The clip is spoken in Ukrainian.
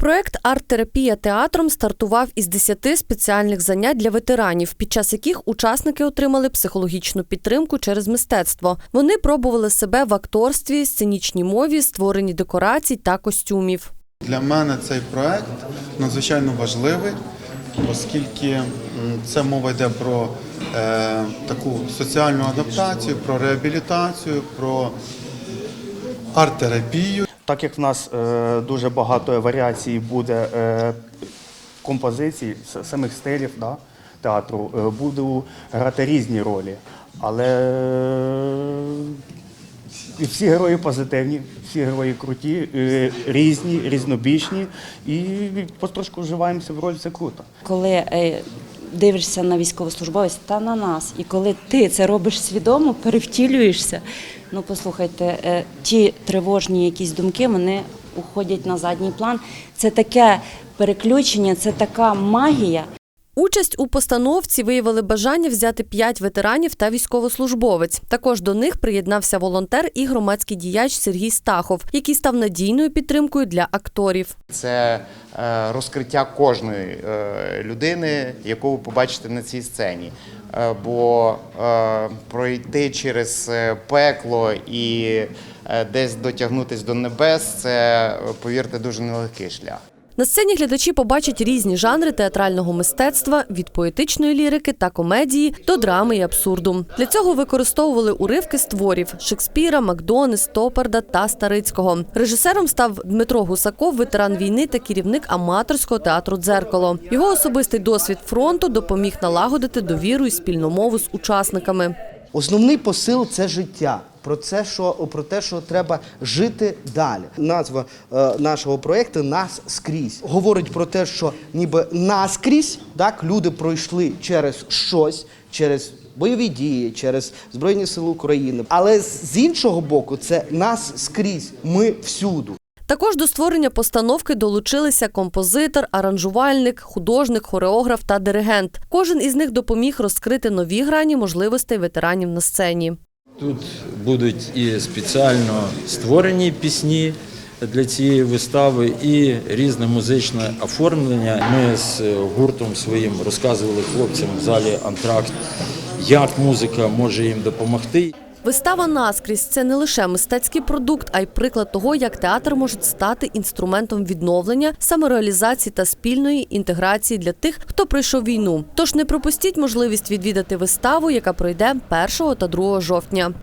Проект Арт-терапія театром стартував із 10 спеціальних занять для ветеранів, під час яких учасники отримали психологічну підтримку через мистецтво. Вони пробували себе в акторстві, сценічній мові, створенні декорацій та костюмів. Для мене цей проект надзвичайно важливий, оскільки це мова йде про е, таку соціальну адаптацію, про реабілітацію, про арт-терапію. Так як в нас е, дуже багато варіацій буде е, композицій, самих стилів да, театру, е, буду грати різні ролі. Але е, всі герої позитивні, всі герої круті, е, різні, різнобічні і потрошку вживаємося в роль, це круто. коли е, дивишся на військовослужбовець та на нас, і коли ти це робиш свідомо, перевтілюєшся. Ну, послухайте, е, ті тривожні якісь думки вони уходять на задній план. Це таке переключення, це така магія. Участь у постановці виявили бажання взяти п'ять ветеранів та військовослужбовець. Також до них приєднався волонтер і громадський діяч Сергій Стахов, який став надійною підтримкою для акторів. Це е, розкриття кожної е, людини, яку ви побачите на цій сцені. Е, Бо пройти через пекло і десь дотягнутися до небес це, повірте, дуже нелегкий шлях. На сцені глядачі побачать різні жанри театрального мистецтва від поетичної лірики та комедії до драми і абсурду. Для цього використовували уривки з творів Шекспіра, Макдони, Стопарда та Старицького. Режисером став Дмитро Гусаков, ветеран війни та керівник аматорського театру Дзеркало. Його особистий досвід фронту допоміг налагодити довіру і спільну мову з учасниками. Основний посил це життя. Про це, що про те, що треба жити далі. Назва е, нашого проєкту Нас скрізь говорить про те, що ніби наскрізь так люди пройшли через щось, через бойові дії, через Збройні Сили України. Але з іншого боку, це нас скрізь. Ми всюду. Також до створення постановки долучилися композитор, аранжувальник, художник, хореограф та диригент. Кожен із них допоміг розкрити нові грані можливостей ветеранів на сцені. Тут будуть і спеціально створені пісні для цієї вистави, і різне музичне оформлення. Ми з гуртом своїм розказували хлопцям в залі Антракт, як музика може їм допомогти. Вистава наскрізь це не лише мистецький продукт, а й приклад того, як театр може стати інструментом відновлення, самореалізації та спільної інтеграції для тих, хто пройшов війну. Тож не пропустіть можливість відвідати виставу, яка пройде 1 та 2 жовтня.